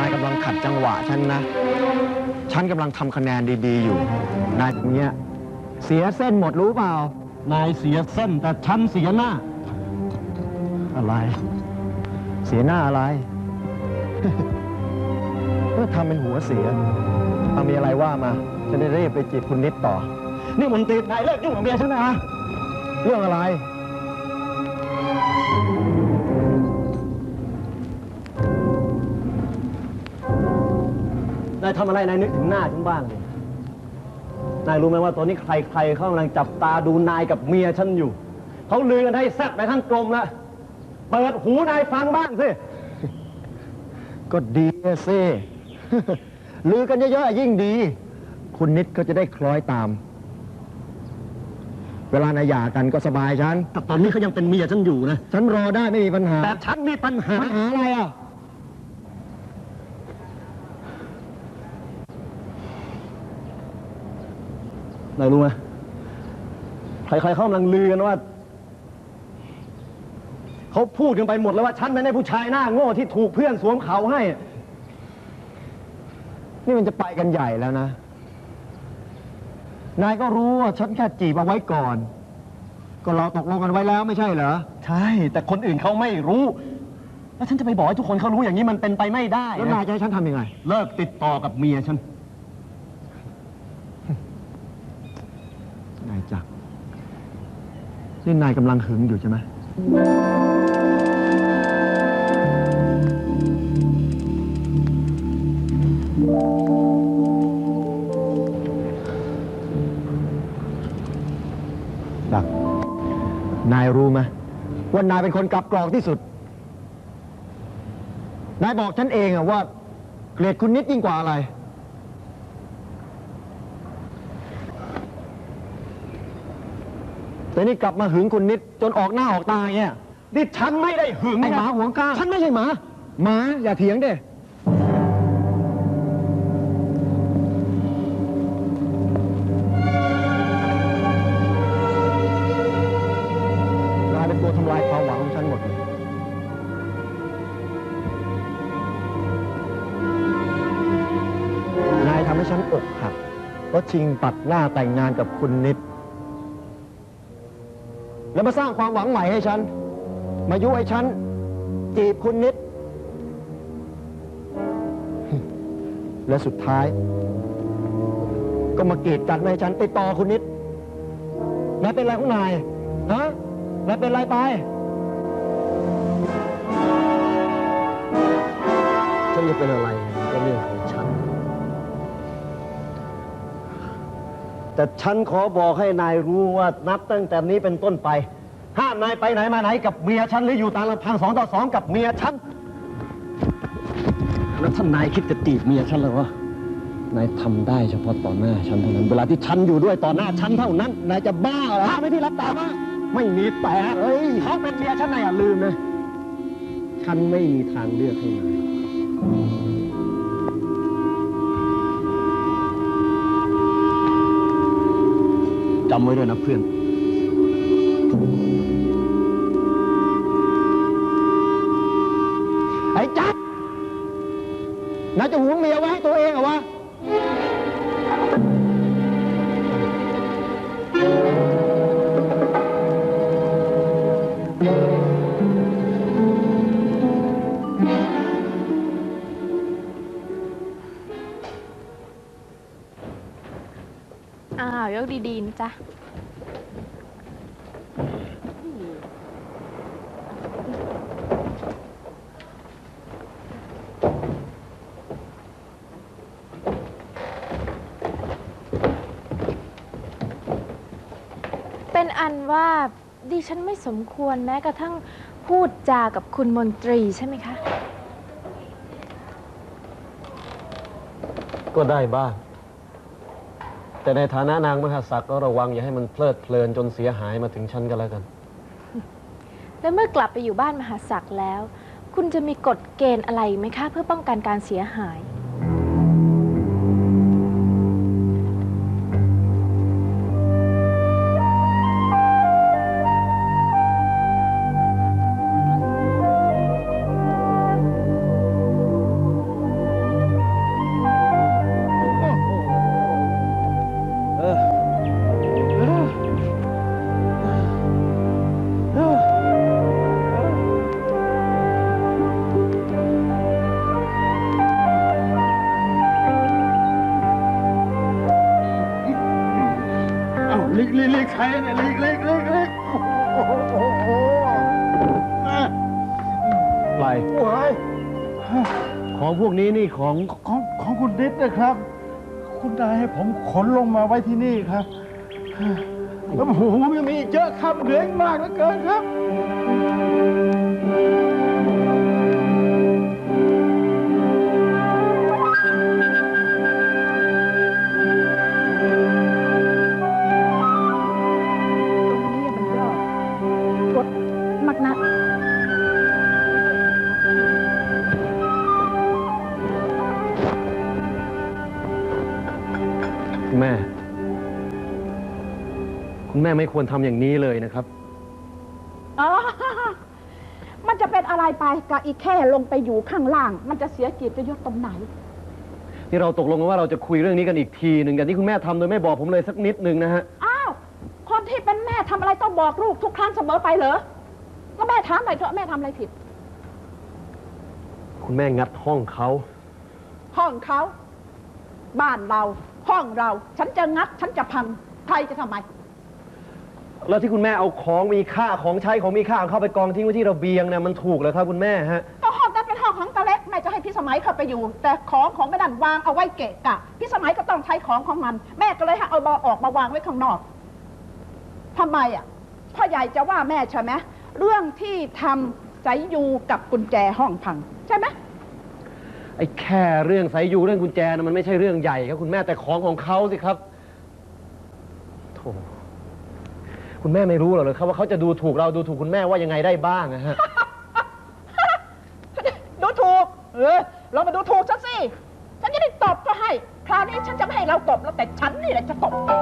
นายกำลังขัดจังหวะฉันนะ ฉันกำลังทำคะแนนดีๆอยู่ นายอย่างเงี้ยเสียเส้นหมดรู้เปล่า นายเสียเส้นแต่ฉันเสียหน้า อะไร เสียหน้าอะไร ก็ทำเป็นหัวเสียเอามีอะไรว่ามาจะได้รีบไปจีบคุณนิดต่อ นี่มนตรีนายเลิกยุ่งกับเมียฉันนะเรื่องอะไรายทำอะไรนายนึกถึงหน้าฉันบ้างเลยนายรู้ไหมว่าตอนนี้ใครๆเขากำลังจับตาดูนายกับเมียฉันอยู่ เขาลือกันให้แซ่บไปทั้งกรมแล้วเปิดหูนายฟังบ้างสิ ก็ดีอะสิ ลือกันเยอะๆยิ่งดี คุณนิดก็จะได้คล้อยตาม เวลานายหย่ากันก็สบายฉัน แต่ตอนนี้เขายังเป็นเมียฉันอยู่นะ ฉันรอได้ไม่มีปัญหาแต่ฉันมีปัญหา ปัญหาอะไรอะ นายรู้ไหมใครๆเขากำลังลือกันว่า เขาพูดกันไปหมดแล้วว่าฉันเป็นไอ้ผู้ชายหน้าโง่ที่ถูกเพื่อนสวมเขาให้ นี่มันจะไปกันใหญ่แล้วนะ นายก็รู้ว่าฉันแค่จีบเอาไว้ก่อน ก็เราตกลงกันไว้แล้วไม่ใช่เหรอ ใช่ แต่คนอื่นเขาไม่รู้ แล้วฉันจะไปบอกให้ทุกคนเขารู้อย่างนี้มันเป็นไปไม่ได้แล้วนายจะให้ฉันทำยังไง เลิกติดต่อกับเมียฉันนายจักร นี่นายกำลังหึงอยู่ใช่ไหม ดัก นายรู้ไหมว่านายเป็นคนกลับกรอกที่สุด นายบอกฉันเองอะว่า เกลียดคุณนิดยิ่งกว่าอะไร แต่นี่กลับมาหึงคุณนิดจนออกหน้าออกตาอย่างเงี้ยนี่ฉันไม่ได้หึงไอหมานะหวงก้างฉันไม่ใช่หมาหมาอย่าเถียงเด้นายเป็นตัวทำลายความหวังของฉันหมดเลยนายทำให้ฉันอกหักเพราะชิงตัดหน้าแต่งงานกับคุณนิด แล้วมาสร้างความหวังใหม่ให้ฉัน มายุให้ฉัน จีบคุณนิด และสุดท้าย ก็มากีดกันให้ฉันติดต่อคุณนิดนายเป็นไรของนายฮะนายเป็นไรไปฉันจะเป็นอะไรก็เรื่องของ แต่ฉันขอบอกให้นายรู้ว่านับตั้งแต่นี้เป็นต้นไป ห้ามนายไปไหนมาไหนกับเมียฉันหรืออยู่ตามลำพังสองต่อสองกับเมียฉัน แล้วถ้านนายคิดจะจีบเมียฉันเหรอวะ นายทำได้เฉพาะต่อหน้าฉันเท่านั้น เวลาที่ฉันอยู่ด้วยต่อหน้าฉันเท่านั้น นายจะบ้าเหรอถ้าไม่ที่รับตาว่าไม่มีแต่เอ้ยเขาเป็นเมียฉันนายอย่าลืมนะ ฉันไม่มีทางเลือกให้นาย จำไว้ด้วยนะเพื่อนไอ้จัดนายจะหวงเมียไว้ให้ตัวเองเหรอวะาว ยกดีๆนะจ๊ะ เป็นอันว่าดิฉันไม่สมควรแม้กระทั่งพูดจากับคุณมนตรีใช่ไหมคะ ก็ได้บ้าง แต่ในฐานะนางมหาศักดิ์ก็ระวังอย่าให้มันเพลิดเพลินจนเสียหายมาถึงฉันก็แล้วกัน และเมื่อกลับไปอยู่บ้านมหาศักดิ์แล้ว คุณจะมีกฎเกณฑ์อะไรไหมคะ เพื่อป้องกันการเสียหาย ไรโอ้ยของพวกนี้นี่ของของของคุณนิดนะครับ คุณนายให้ผมขนลงมาไว้ที่นี่ครับแล้วโอ้โหยังมีอีกเยอะครับเหลืออีกมากเหลือเกินครับ ม่ไม่ควรทำอย่างนี้เลยนะครับ อ๋อ มันจะเป็นอะไรไปกับอีกแค่ลงไปอยู่ข้างล่าง มันจะเสียเกียรติยศตรงไหน ที่เราตกลงกันว่าเราจะคุยเรื่องนี้กันอีกทีหนึ่งอย่างที่คุณแม่ทำโดยไม่บอกผมเลยสักนิดหนึ่งนะฮะ อ้าว คนที่เป็นแม่ทำอะไรต้องบอกลูกทุกครั้งเสมอไปเหรอ ก็แม่ถามหน่อยเถอะแม่ทำอะไรผิด คุณแม่งัดห้องเขาห้องเขา บ้านเรา ห้องเรา ฉันจะงัด ฉันจะพัง ใครจะทำไม แล้วที่คุณแม่เอาของมีค่าของใช้ของมีค่าของเข้าไปกองทิ้งไว้ที่ระเบียงเนี่ยมันถูกเหรอครับคุณแม่ฮะ ก็ห้องนั้นเป็นห้องของตาเล็กแม่จะให้พี่สมัยเข้าไปอยู่ แต่ของของแม่ดันวางเอาไว้เกะกะ พี่สมัยก็ต้องใช้ของของมัน แม่ก็เลยให้เอาบอออกมาวางไว้ข้างนอกทำไมอะพ่อใหญ่จะว่าแม่ใช่ไหมเรื่องที่ทำใจยูกับกุญแจห้องพัง ใช่ไหมไอ้แค่เรื่องสายยูเรื่องกุญแจนะมันไม่ใช่เรื่องใหญ่ครับคุณแม่แต่ของของเขาสิครับโธ่ คุณแม่ไม่รู้หรอกเลยครับว่าเขาจะดูถูกเราดูถูกคุณแม่ว่ายังไงได้บ้างนะฮะ ดูถูก เออเรามาดูถูกฉันสิ ฉันจะได้ตอบก็ให้ คราวนี้ฉันจะไม่ให้เราตบแล้วแต่ฉันนี่แหละจะตบเอง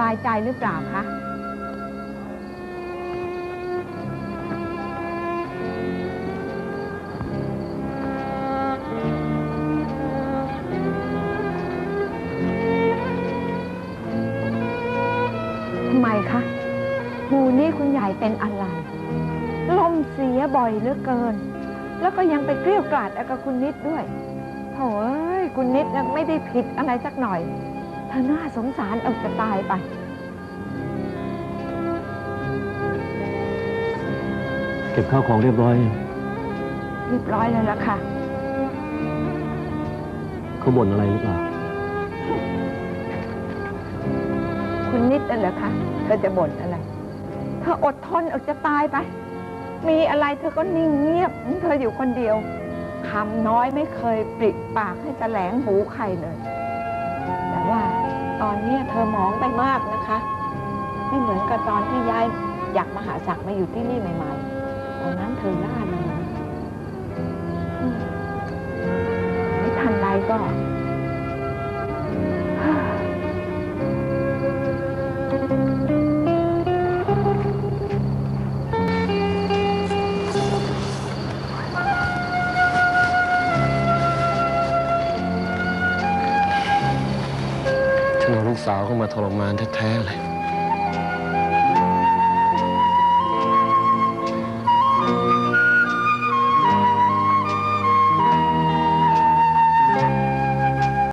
บายใจหรือเปล่าคะทำไมคะหูนี่คุณใหญ่เป็นอะไร ลมเสียบ่อยเหลือเกิน แล้วก็ยังไปเกลี้ยวกล่อดเอากับคุณนิดด้วยโถ่เอ้ยคุณนิดน่ะไม่ได้ผิดอะไรสักหน่อย เธอน่าสงสารเอาจะตายไป เก็บข้าวของเรียบร้อย เรียบร้อยแล้วล่ะค่ะ เขาบ่นอะไรหรือเปล่า คุณนิดนั่นเหรอคะเธอจะบ่นอะไร เธออดทนเอาจะตายไป มีอะไรเธอก็นิ่งเงียบ เธออยู่คนเดียวคำน้อยไม่เคยปริปากให้แสลงหูใครเลย ตอนนี้เธอหมองไปมากนะคะ ไม่เหมือนกับตอนที่ย้ายอยากมาหาศักดิ์มาอยู่ที่นี่ใหม่ๆตอนนั้นเธอล่าเริงอืมไม่ทันไรก็ สาวเข้ามาทรมานแท้ๆเลย